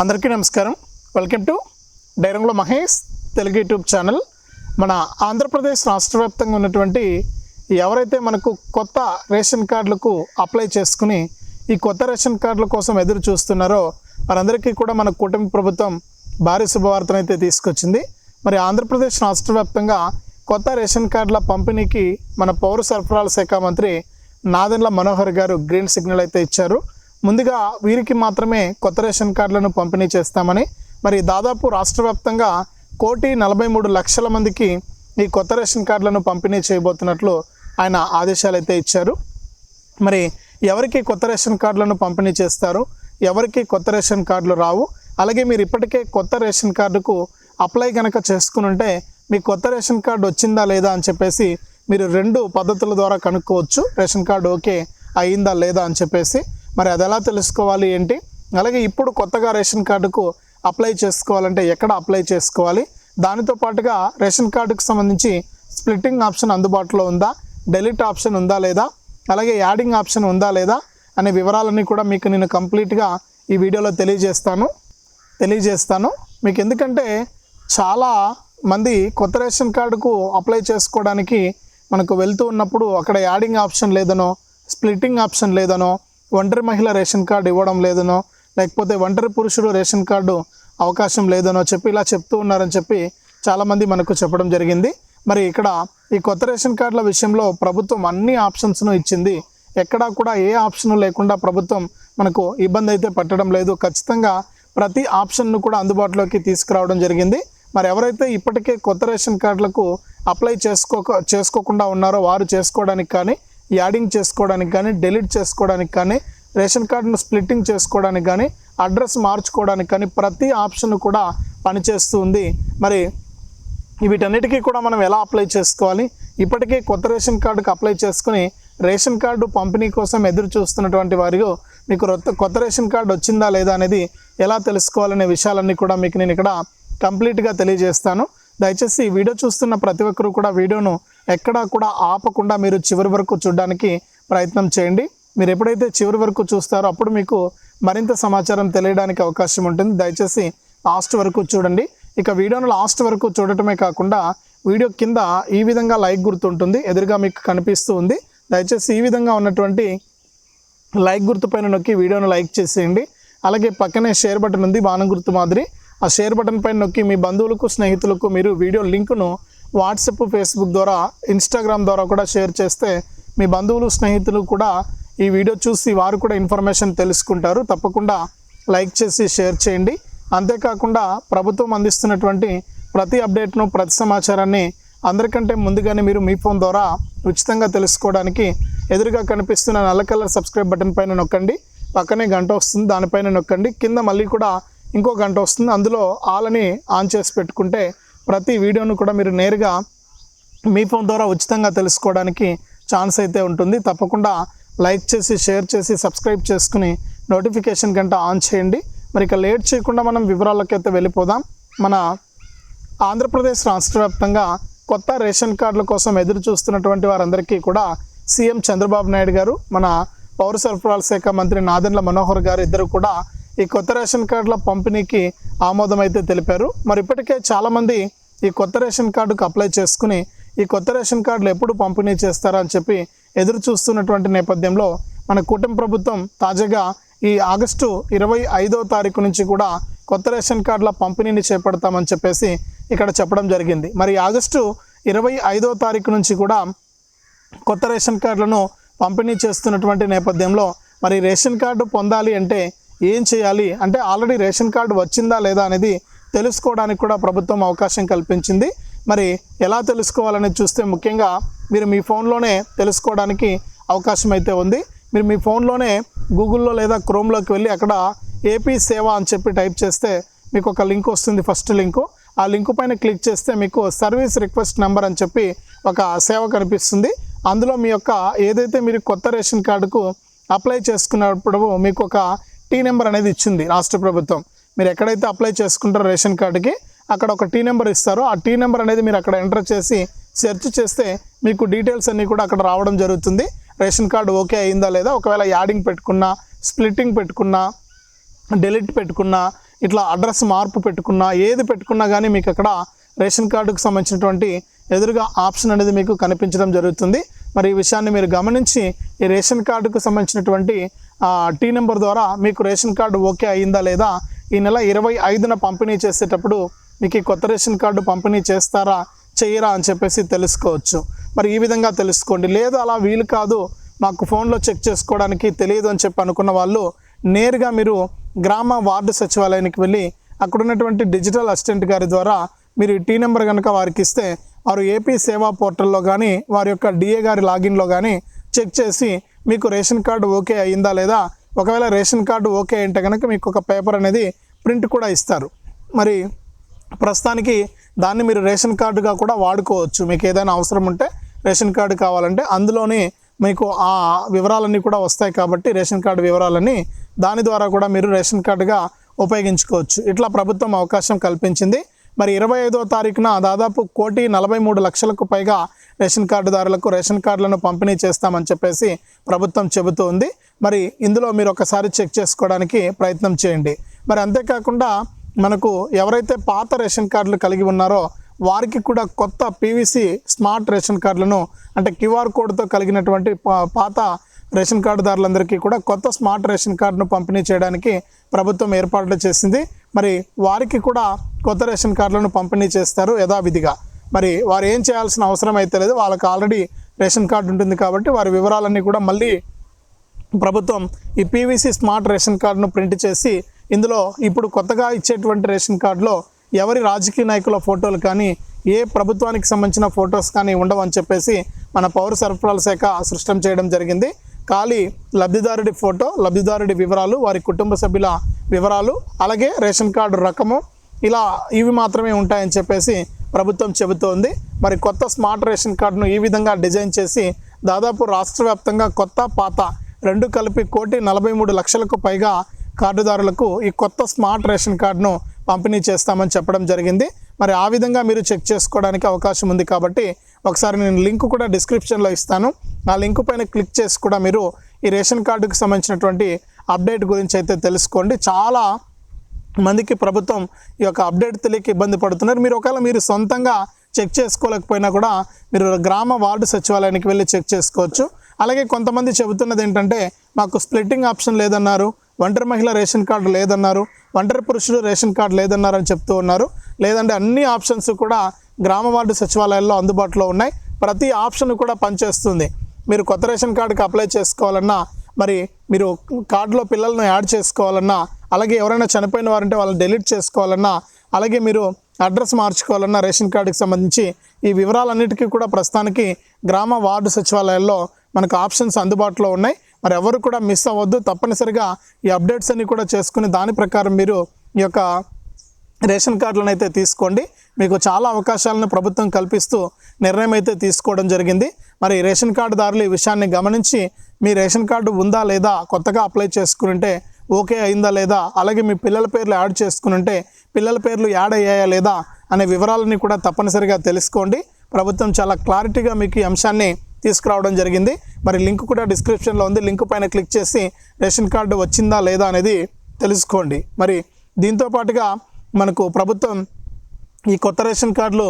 అందరికీ నమస్కారం. Welcome to డైరంగుల Mahesh Telugu YouTube channel. మన ఆంధ్రప్రదేశ్ రాష్ట్ర వ్యాప్తంగా ఉన్నటువంటి ఎవరైతే మనకు కొత్త రేషన్ కార్డులకు అప్లై చేసుకుని ఈ కొత్త రేషన్ కార్డుల కోసం ఎదురు చూస్తున్నారో వారందరికీ కూడా మన కూటమి ప్రభుత్వం భారీ శుభవార్తను అయితే తీసుకొచ్చింది. మరి ఆంధ్రప్రదేశ్ రాష్ట్ర వ్యాప్తంగా కొత్త రేషన్ కార్డుల పంపిణీకి మన పౌర సరఫరాల శాఖ మంత్రి నాదెండ్ల మనోహర్ గారు గ్రీన్ సిగ్నల్ అయితే ఇచ్చారు. ముందుగా వీరికి మాత్రమే కొత్త రేషన్ కార్డులను పంపిణీ చేస్తామని మరి దాదాపు రాష్ట్ర వ్యాప్తంగా కోటి నలభై మూడు లక్షల మందికి ఈ కొత్త రేషన్ కార్డులను పంపిణీ చేయబోతున్నట్లు ఆయన ఆదేశాలు అయితే ఇచ్చారు. మరి ఎవరికి కొత్త రేషన్ కార్డులను పంపిణీ చేస్తారు? ఎవరికి కొత్త రేషన్ కార్డులు రావు? అలాగే మీరు ఇప్పటికే కొత్త రేషన్ కార్డుకు అప్లై కనుక చేసుకుని ఉంటే మీ కొత్త రేషన్ కార్డు వచ్చిందా లేదా అని చెప్పేసి మీరు రెండు పద్ధతుల ద్వారా కనుక్కోవచ్చు. రేషన్ కార్డు ఓకే అయిందా లేదా అని చెప్పేసి మరి అది ఎలా తెలుసుకోవాలి ఏంటి? అలాగే ఇప్పుడు కొత్తగా రేషన్ కార్డుకు అప్లై చేసుకోవాలంటే ఎక్కడ అప్లై చేసుకోవాలి? దానితో పాటుగా రేషన్ కార్డుకు సంబంధించి స్ప్లిట్టింగ్ ఆప్షన్ అందుబాటులో ఉందా? డెలిట్ ఆప్షన్ ఉందా లేదా? అలాగే యాడింగ్ ఆప్షన్ ఉందా లేదా? అనే వివరాలన్నీ కూడా మీకు నేను కంప్లీట్గా ఈ వీడియోలో తెలియజేస్తాను. తెలియజేస్తాను. మీకు ఎందుకంటే చాలా మంది కొత్త రేషన్ కార్డుకు అప్లై చేసుకోవడానికి మనకు వెళ్తూ ఉన్నప్పుడు అక్కడ యాడింగ్ ఆప్షన్ లేదనో స్ప్లిట్టింగ్ ఆప్షన్ లేదనో ఒంటరి మహిళ రేషన్ కార్డు ఇవ్వడం లేదనో లేకపోతే ఒంటరి పురుషుడు రేషన్ కార్డు అవకాశం లేదనో చెప్పి ఇలా చెప్తూ ఉన్నారని చెప్పి చాలామంది మనకు చెప్పడం జరిగింది. మరి ఇక్కడ ఈ కొత్త రేషన్ కార్డుల విషయంలో ప్రభుత్వం అన్ని ఆప్షన్స్ను ఇచ్చింది. ఎక్కడా కూడా ఏ ఆప్షన్ లేకుండా ప్రభుత్వం మనకు ఇబ్బంది అయితే పట్టడం లేదు. ఖచ్చితంగా ప్రతి ఆప్షన్ను కూడా అందుబాటులోకి తీసుకురావడం జరిగింది. మరి ఎవరైతే ఇప్పటికే కొత్త రేషన్ కార్డులకు అప్లై చేసుకోక చేసుకోకుండా ఉన్నారో వారు చేసుకోవడానికి కానీ యాడింగ్ చేసుకోవడానికి కానీ డెలీట్ చేసుకోవడానికి కానీ రేషన్ కార్డును స్ప్లిట్టింగ్ చేసుకోవడానికి కానీ అడ్రస్ మార్చుకోవడానికి కానీ ప్రతి ఆప్షన్ కూడా పనిచేస్తుంది. మరి వీటన్నిటికీ కూడా మనం ఎలా అప్లై చేసుకోవాలి? ఇప్పటికే కొత్త రేషన్ కార్డుకు అప్లై చేసుకుని రేషన్ కార్డు పంపిణీ కోసం ఎదురు చూస్తున్నటువంటి వారు మీకు కొత్త రేషన్ కార్డు వచ్చిందా లేదా అనేది ఎలా తెలుసుకోవాలనే విషయాలన్నీ కూడా మీకు నేను ఇక్కడ కంప్లీట్గా తెలియజేస్తాను. దయచేసి ఈ వీడియో చూస్తున్న ప్రతి ఒక్కరూ కూడా వీడియోను ఎక్కడా కూడా ఆపకుండా మీరు చివరి వరకు చూడడానికి ప్రయత్నం చేయండి. మీరు ఎప్పుడైతే చివరి వరకు చూస్తారో అప్పుడు మీకు మరింత సమాచారం తెలియడానికి అవకాశం ఉంటుంది. దయచేసి లాస్ట్ వరకు చూడండి. ఇక వీడియోను లాస్ట్ వరకు చూడటమే కాకుండా వీడియో కింద ఈ విధంగా లైక్ గుర్తుంటుంది. ఎదురుగా మీకు కనిపిస్తూ ఉంది. దయచేసి ఈ విధంగా ఉన్నటువంటి లైక్ గుర్తు పైన నొక్కి వీడియోను లైక్ చేసేయండి. అలాగే పక్కనే షేర్ బటన్ ఉంది బాణం గుర్తు మాదిరి. ఆ షేర్ బటన్ పైన నొక్కి మీ బంధువులకు స్నేహితులకు మీరు వీడియో లింకును వాట్సాప్ ఫేస్బుక్ ద్వారా ఇన్స్టాగ్రామ్ ద్వారా కూడా షేర్ చేస్తే మీ బంధువులు స్నేహితులు కూడా ఈ వీడియో చూసి వారు కూడా ఇన్ఫర్మేషన్ తెలుసుకుంటారు. తప్పకుండా లైక్ చేసి షేర్ చేయండి. అంతేకాకుండా ప్రభుత్వం అందిస్తున్నటువంటి ప్రతి అప్డేట్ను ప్రతి సమాచారాన్ని అందరికంటే ముందుగానే మీరు మీ ఫోన్ ద్వారా ఉచితంగా తెలుసుకోవడానికి ఎదురుగా కనిపిస్తున్న నల్ల కలర్ సబ్స్క్రైబ్ బటన్ పైన నొక్కండి. పక్కనే గంట వస్తుంది దానిపైన నొక్కండి. కింద మళ్ళీ కూడా ఇంకో గంట వస్తుంది. అందులో ఆల్ అని ఆన్ చేసి పెట్టుకుంటే ప్రతి వీడియోను కూడా మీరు నేరుగా మీ ఫోన్ ద్వారా ఉచితంగా తెలుసుకోవడానికి ఛాన్స్ అయితే ఉంటుంది. తప్పకుండా లైక్ చేసి షేర్ చేసి సబ్స్క్రైబ్ చేసుకుని నోటిఫికేషన్ గంట ఆన్ చేయండి. మరి ఇక లేట్ చేయకుండా మనం వివరాలకైతే అయితే వెళ్ళిపోదాం. మన ఆంధ్రప్రదేశ్ రాష్ట్ర వ్యాప్తంగా కొత్త రేషన్ కార్డుల కోసం ఎదురు చూస్తున్నటువంటి వారందరికీ కూడా సీఎం చంద్రబాబు నాయుడు గారు మన పౌర సరఫరాల శాఖ మంత్రి నాదెండ్ల మనోహర్ గారు ఇద్దరు కూడా ఈ కొత్త రేషన్ కార్డుల పంపిణీకి ఆమోదం అయితే తెలిపారు. మరి ఇప్పటికే చాలామంది ఈ కొత్త రేషన్ కార్డుకు అప్లై చేసుకుని ఈ కొత్త రేషన్ కార్డులు ఎప్పుడు పంపిణీ చేస్తారా అని చెప్పి ఎదురు చూస్తున్నటువంటి నేపథ్యంలో మన కూటమి ప్రభుత్వం తాజాగా ఈ ఆగస్టు ఇరవై ఐదో తారీఖు నుంచి కూడా కొత్త రేషన్ కార్డుల పంపిణీని చేపడతామని చెప్పేసి ఇక్కడ చెప్పడం జరిగింది. మరి ఆగస్టు ఇరవై ఐదో తారీఖు నుంచి కూడా కొత్త రేషన్ కార్డులను పంపిణీ చేస్తున్నటువంటి నేపథ్యంలో మరి రేషన్ కార్డు పొందాలి అంటే ఏం చేయాలి? అంటే ఆల్రెడీ రేషన్ కార్డు వచ్చిందా లేదా అనేది తెలుసుకోవడానికి కూడా ప్రభుత్వం అవకాశం కల్పించింది. మరి ఎలా తెలుసుకోవాలని చూస్తే ముఖ్యంగా మీరు మీ ఫోన్లోనే తెలుసుకోవడానికి అవకాశం అయితే ఉంది. మీరు మీ ఫోన్లోనే గూగుల్లో లేదా క్రోమ్లోకి వెళ్ళి అక్కడ ఏపీ సేవ అని చెప్పి టైప్ చేస్తే మీకు ఒక లింక్ వస్తుంది ఫస్ట్ లింకు. ఆ లింక్ పైన క్లిక్ చేస్తే మీకు సర్వీస్ రిక్వెస్ట్ నెంబర్ అని చెప్పి ఒక సేవ కనిపిస్తుంది. అందులో మీ యొక్క ఏదైతే మీరు కొత్త రేషన్ కార్డుకు అప్లై చేసుకున్నప్పుడు మీకు ఒక టీ నెంబర్ అనేది ఇచ్చింది రాష్ట్ర ప్రభుత్వం. మీరు ఎక్కడైతే అప్లై చేసుకుంటారో రేషన్ కార్డుకి అక్కడ ఒక టీ నెంబర్ ఇస్తారో. ఆ టీ నెంబర్ అనేది మీరు అక్కడ ఎంటర్ చేసి సెర్చ్ చేస్తే మీకు డీటెయిల్స్ అన్నీ కూడా అక్కడ రావడం జరుగుతుంది. రేషన్ కార్డు ఓకే అయిందా లేదా? ఒకవేళ యాడింగ్ పెట్టుకున్నా స్ప్లిట్టింగ్ పెట్టుకున్నా డెలిట్ పెట్టుకున్నా ఇట్లా అడ్రస్ మార్పు పెట్టుకున్నా ఏది పెట్టుకున్నా కానీ మీకు అక్కడ రేషన్ కార్డుకు సంబంధించినటువంటి ఎదురుగా ఆప్షన్ అనేది మీకు కనిపించడం జరుగుతుంది. మరి ఈ విషయాన్ని మీరు గమనించి ఈ రేషన్ కార్డుకు సంబంధించినటువంటి టీ నెంబర్ ద్వారా మీకు రేషన్ కార్డు ఓకే అయిందా లేదా? ఈ నెల ఇరవై ఐదున పంపిణీ చేసేటప్పుడు మీకు ఈ కొత్త రేషన్ కార్డు పంపిణీ చేస్తారా చేయరా అని చెప్పేసి తెలుసుకోవచ్చు. మరి ఈ విధంగా తెలుసుకోండి. లేదు అలా వీలు కాదు మాకు ఫోన్లో చెక్ చేసుకోవడానికి తెలియదు అని చెప్పి అనుకున్న వాళ్ళు నేరుగా మీరు గ్రామ వార్డు సచివాలయానికి వెళ్ళి అక్కడ ఉన్నటువంటి డిజిటల్ అసిస్టెంట్ గారి ద్వారా మీరు ఈ టీ నెంబర్ కనుక వారికి ఇస్తే వారు ఏపీ సేవా పోర్టల్లో కానీ వారి యొక్క డిఏ గారి లాగిన్లో కానీ చెక్ చేసి మీకు రేషన్ కార్డు ఓకే అయిందా లేదా? ఒకవేళ రేషన్ కార్డు ఓకే అంటే కనుక మీకు ఒక పేపర్ అనేది ప్రింట్ కూడా ఇస్తారు. మరి ప్రస్తుతానికి దాన్ని మీరు రేషన్ కార్డుగా కూడా వాడుకోవచ్చు. మీకు ఏదైనా అవసరం ఉంటే రేషన్ కార్డు కావాలంటే అందులోని మీకు ఆ వివరాలన్నీ కూడా వస్తాయి కాబట్టి రేషన్ కార్డు వివరాలన్నీ దాని ద్వారా కూడా మీరు రేషన్ కార్డుగా ఉపయోగించుకోవచ్చు. ఇట్లా ప్రభుత్వం అవకాశం కల్పించింది. మరి ఇరవై ఐదో తారీఖున దాదాపు కోటి నలభై మూడు లక్షలకు పైగా రేషన్ కార్డుదారులకు రేషన్ కార్డులను పంపిణీ చేస్తామని చెప్పేసి ప్రభుత్వం చెబుతూ ఉంది. మరి ఇందులో మీరు ఒకసారి చెక్ చేసుకోవడానికి ప్రయత్నం చేయండి. మరి అంతేకాకుండా మనకు ఎవరైతే పాత రేషన్ కార్డులు కలిగి ఉన్నారో వారికి కూడా కొత్త పీవీసీ స్మార్ట్ రేషన్ కార్డులను అంటే క్యూఆర్ కోడ్తో కలిగినటువంటి పాత రేషన్ కార్డుదారులందరికీ కూడా కొత్త స్మార్ట్ రేషన్ కార్డును పంపిణీ చేయడానికి ప్రభుత్వం ఏర్పాట్లు చేసింది. మరి వారికి కూడా కొత్త రేషన్ కార్డులను పంపిణీ చేస్తారు యథావిధిగా. మరి వారు ఏం చేయాల్సిన అవసరం అయితే లేదు. వాళ్ళకి ఆల్రెడీ రేషన్ కార్డు ఉంటుంది కాబట్టి వారి వివరాలన్నీ కూడా మళ్ళీ ప్రభుత్వం ఈ పీవీసీ స్మార్ట్ రేషన్ కార్డును ప్రింట్ చేసి ఇందులో ఇప్పుడు కొత్తగా ఇచ్చేటువంటి రేషన్ కార్డులో ఎవరి రాజకీయ నాయకుల ఫోటోలు కానీ ఏ ప్రభుత్వానికి సంబంధించిన ఫొటోస్ కానీ ఉండవని చెప్పేసి మన పౌర సరఫరాల శాఖ సృష్టం చేయడం జరిగింది. ఖాళీ లబ్ధిదారుడి ఫోటో లబ్ధిదారుడి వివరాలు వారి కుటుంబ సభ్యుల వివరాలు అలాగే రేషన్ కార్డు రకము ఇలా ఇవి మాత్రమే ఉంటాయని చెప్పేసి ప్రభుత్వం చెబుతోంది. మరి కొత్త స్మార్ట్ రేషన్ కార్డును ఈ విధంగా డిజైన్ చేసి దాదాపు రాష్ట్ర వ్యాప్తంగా కొత్త పాత రెండు కలిపి కోటి నలభై మూడు లక్షలకు పైగా కార్డుదారులకు ఈ కొత్త స్మార్ట్ రేషన్ కార్డును పంపిణీ చేస్తామని చెప్పడం జరిగింది. మరి ఆ విధంగా మీరు చెక్ చేసుకోవడానికి అవకాశం ఉంది కాబట్టి ఒకసారి నేను లింక్ కూడా డిస్క్రిప్షన్లో ఇస్తాను. ఆ లింక్ పైన క్లిక్ చేసి కూడా మీరు ఈ రేషన్ కార్డుకు సంబంధించినటువంటి అప్డేట్ గురించి అయితే తెలుసుకోండి. చాలా మందికి ప్రభుత్వం ఈ యొక్క అప్డేట్ తెలియక ఇబ్బంది పడుతున్నారు. మీరు ఒకవేళ మీరు సొంతంగా చెక్ చేసుకోలేకపోయినా కూడా మీరు గ్రామ వార్డు సచివాలయానికి వెళ్ళి చెక్ చేసుకోవచ్చు. అలాగే కొంతమంది చెబుతున్నది ఏంటంటే మాకు స్ప్లిట్టింగ్ ఆప్షన్ లేదన్నారు ఒంటరి మహిళ రేషన్ కార్డు లేదన్నారు ఒంటరి పురుషుడు రేషన్ కార్డు లేదన్నారు అని చెప్తూ ఉన్నారు. లేదంటే అన్ని ఆప్షన్స్ కూడా గ్రామ వార్డు సచివాలయాల్లో అందుబాటులో ఉన్నాయి. ప్రతి ఆప్షన్ కూడా పనిచేస్తుంది. మీరు కొత్త రేషన్ కార్డుకి అప్లై చేసుకోవాలన్నా మరి మీరు కార్డులో పిల్లలను యాడ్ చేసుకోవాలన్నా అలాగే ఎవరైనా చనిపోయిన వారంటే వాళ్ళని డెలీట్ చేసుకోవాలన్నా అలాగే మీరు అడ్రస్ మార్చుకోవాలన్నా రేషన్ కార్డుకి సంబంధించి ఈ వివరాలన్నిటికీ కూడా ప్రస్తుతానికి గ్రామ వార్డు సచివాలయాల్లో మనకు ఆప్షన్స్ అందుబాటులో ఉన్నాయి. మరి ఎవరు కూడా మిస్ అవ్వద్దు. తప్పనిసరిగా ఈ అప్డేట్స్ అన్ని కూడా చేసుకుని దాని ప్రకారం మీరు ఈ యొక్క రేషన్ కార్డులను అయితే తీసుకోండి. మీకు చాలా అవకాశాలను ప్రభుత్వం కల్పిస్తూ నిర్ణయం అయితే తీసుకోవడం జరిగింది. మరి రేషన్ కార్డుదారులు ఈ విషయాన్ని గమనించి మీ రేషన్ కార్డు ఉందా లేదా కొత్తగా అప్లై చేసుకుంటే ఓకే అయిందా లేదా అలాగే మీ పిల్లల పేర్లు యాడ్ చేసుకుంటే పిల్లల పేర్లు యాడ్ అయ్యాయా లేదా అనే వివరాలని కూడా తప్పనిసరిగా తెలుసుకోండి. ప్రభుత్వం చాలా క్లారిటీగా మీకు ఈ అంశాన్ని తీసుకురావడం జరిగింది. మరి లింక్ కూడా డిస్క్రిప్షన్లో ఉంది. లింక్ పైన క్లిక్ చేసి రేషన్ కార్డు వచ్చిందా లేదా అనేది తెలుసుకోండి. మరి దీంతో పాటుగా మనకు ప్రభుత్వం ఈ కొత్త రేషన్ కార్డులు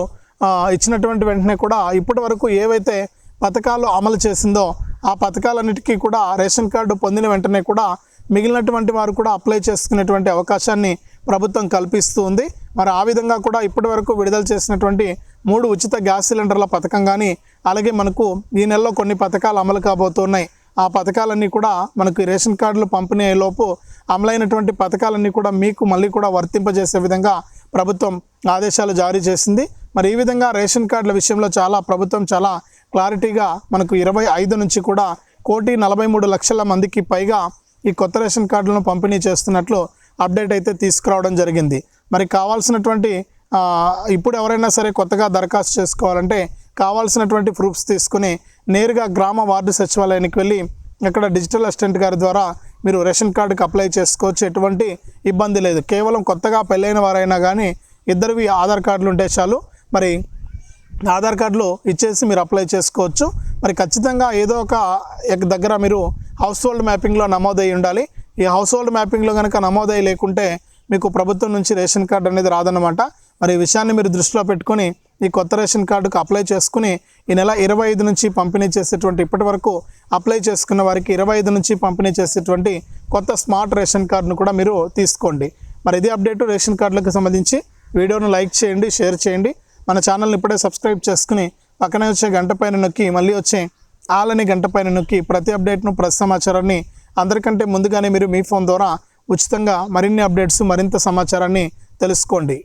ఇచ్చినటువంటి వెంటనే కూడా ఇప్పటి వరకు ఏవైతే పథకాలు అమలు చేసిందో ఆ పథకాలన్నిటికీ కూడా రేషన్ కార్డు పొందిన వెంటనే కూడా మిగిలినటువంటి వారు కూడా అప్లై చేసుకునేటువంటి అవకాశాన్ని ప్రభుత్వం కల్పిస్తూ ఉంది. మరి ఆ విధంగా కూడా ఇప్పటి వరకు విడుదల చేసినటువంటి మూడు ఉచిత గ్యాస్ సిలిండర్ల పథకం కానీ అలాగే మనకు ఈ నెలలో కొన్ని పథకాలు అమలు కాబోతున్నాయి. ఆ పథకాలన్నీ కూడా మనకు రేషన్ కార్డులు పంపిణీ అయ్యేలోపు అమలైనటువంటి పథకాలన్నీ కూడా మీకు మళ్ళీ కూడా వర్తింపజేసే విధంగా ప్రభుత్వం ఆదేశాలు జారీ చేసింది. మరి ఈ విధంగా రేషన్ కార్డుల విషయంలో చాలా ప్రభుత్వం చాలా క్లారిటీగా మనకు ఇరవై ఐదు నుంచి కూడా కోటి నలభై మూడు లక్షల మందికి పైగా ఈ కొత్త రేషన్ కార్డులను పంపిణీ చేస్తున్నట్లు అప్డేట్ అయితే తీసుకురావడం జరిగింది. మరి కావాల్సినటువంటి ఇప్పుడు ఎవరైనా సరే కొత్తగా దరఖాస్తు చేసుకోవాలంటే కావాల్సినటువంటి ప్రూఫ్స్ తీసుకుని నేరుగా గ్రామ వార్డు సచివాలయానికి వెళ్ళి అక్కడ డిజిటల్ అసిస్టెంట్ గారి ద్వారా మీరు రేషన్ కార్డుకి అప్లై చేసుకోవచ్చు. ఎటువంటి ఇబ్బంది లేదు. కేవలం కొత్తగా పెళ్ళైన వారైనా కానీ ఇద్దరివి ఆధార్ కార్డులు ఉంటే చాలు. మరి ఆధార్ కార్డులు ఇచ్చేసి మీరు అప్లై చేసుకోవచ్చు. మరి ఖచ్చితంగా ఏదో ఒక దగ్గర మీరు హౌస్ హోల్డ్ మ్యాపింగ్లో నమోదై ఉండాలి. ఈ హౌస్ హోల్డ్ మ్యాపింగ్లో కనుక నమోదై లేకుంటే మీకు ప్రభుత్వం నుంచి రేషన్ కార్డు అనేది రాదన్నమాట. మరి ఈ విషయాన్ని మీరు దృష్టిలో పెట్టుకొని ఈ కొత్త రేషన్ కార్డుకు అప్లై చేసుకుని ఈ నెల ఇరవై ఐదు నుంచి పంపిణీ చేసేటువంటి ఇప్పటి వరకు అప్లై చేసుకున్న వారికి ఇరవై ఐదు నుంచి పంపిణీ చేసేటువంటి కొత్త స్మార్ట్ రేషన్ కార్డును కూడా మీరు తీసుకోండి. మరి ఇది అప్డేట్ రేషన్ కార్డులకు సంబంధించి వీడియోను లైక్ చేయండి షేర్ చేయండి. మన ఛానల్ని ఇప్పుడే సబ్స్క్రైబ్ చేసుకుని పక్కనే వచ్చే గంట పైన నొక్కి మళ్ళీ వచ్చే ఆలని గంట పైన నొక్కి ప్రతి అప్డేట్ను ప్రతి సమాచారాన్ని అందరికంటే ముందుగానే మీరు మీ ఫోన్ ద్వారా ఉచితంగా మరిన్ని అప్డేట్స్ మరింత సమాచారాన్ని తెలుసుకోండి.